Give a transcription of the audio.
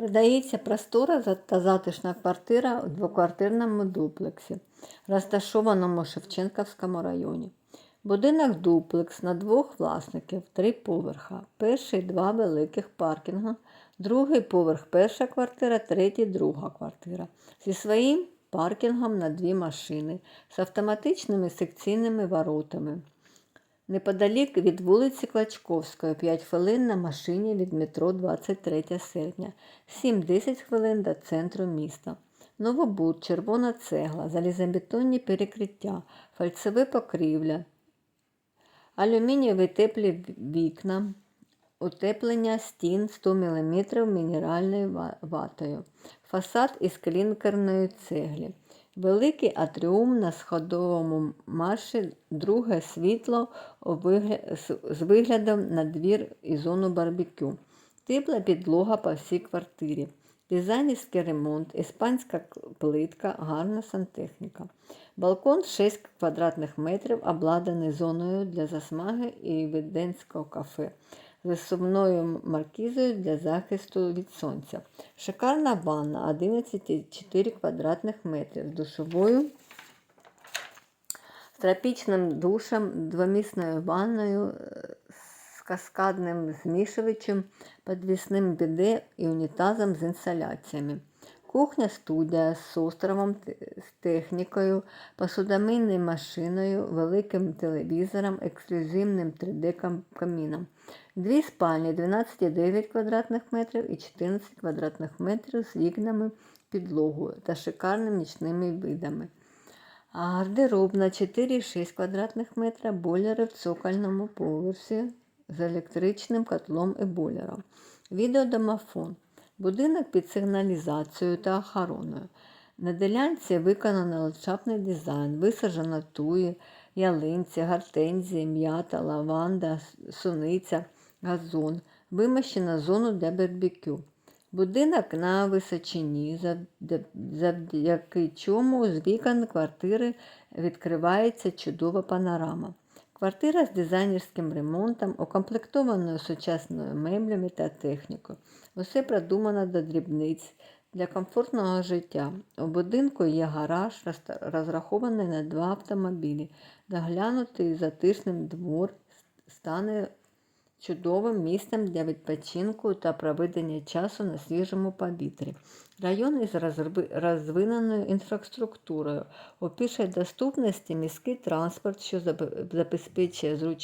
Продається простора та затишна квартира у двоквартирному дуплексі, розташованому в Шевченківському районі. Будинок дуплекс на двох власників, три поверха. Перший два великих паркінга, другий поверх перша квартира, третій друга квартира. Зі своїм паркінгом на дві машини з автоматичними секційними воротами. Неподалік від вулиці Клачковської 5 хвилин на машині від метро 23 серпня, 7-10 хвилин до центру міста. Новобуд, червона цегла, залізобетонні перекриття, фальцеве покрівля, алюмінієві теплі вікна, утеплення стін 100 мм мінеральною ватою, фасад із клінкерної цеглі. Великий атріум на сходовому марші, друге світло з- виглядом на двір і зону барбекю. Тепла підлога по всій квартирі. Дизайнерський ремонт, іспанська плитка, гарна сантехніка. Балкон 6 квадратних метрів, обладнаний зоною для засмаги і веденського кафе з сумною маркізою для захисту від сонця. Шикарна ванна 11,4 квадратних метрів з душовою, з тропічним душем, двомісною ванною, з каскадним змішувачем, підвісним біде і унітазом з інсталяціями. Кухня студія з островом, з технікою, посудомийною машиною, великим телевізором, ексклюзивним 3D-каміном. Дві спальні 12,9 квадратних метрів і 14 квадратних метрів з вікнами, підлогою та шикарними нічними видами. А Гардероб на 4,6 квадратних метра, бойлери в цокольному поверсі з електричним котлом і бойлером. Відеодомофон. Будинок під сигналізацією та охороною. На ділянці виконано ландшафтний дизайн, висаджено туї, ялинці, гортензії, м'ята, лаванда, суниця, газон. Вимощено зону для барбекю. Будинок на височині, завдяки чому з вікон квартири відкривається чудова панорама. Квартира з дизайнерським ремонтом, укомплектованою сучасною меблями та технікою. Усе продумано до дрібниць для комфортного життя. У будинку є гараж, розрахований на два автомобілі. Доглянутий затишним двор стане чудовим місцем для відпочинку та проведення часу на свіжому повітрі. Район із розвиненою інфраструктурою. У доступності міський транспорт, що забезпечує зручність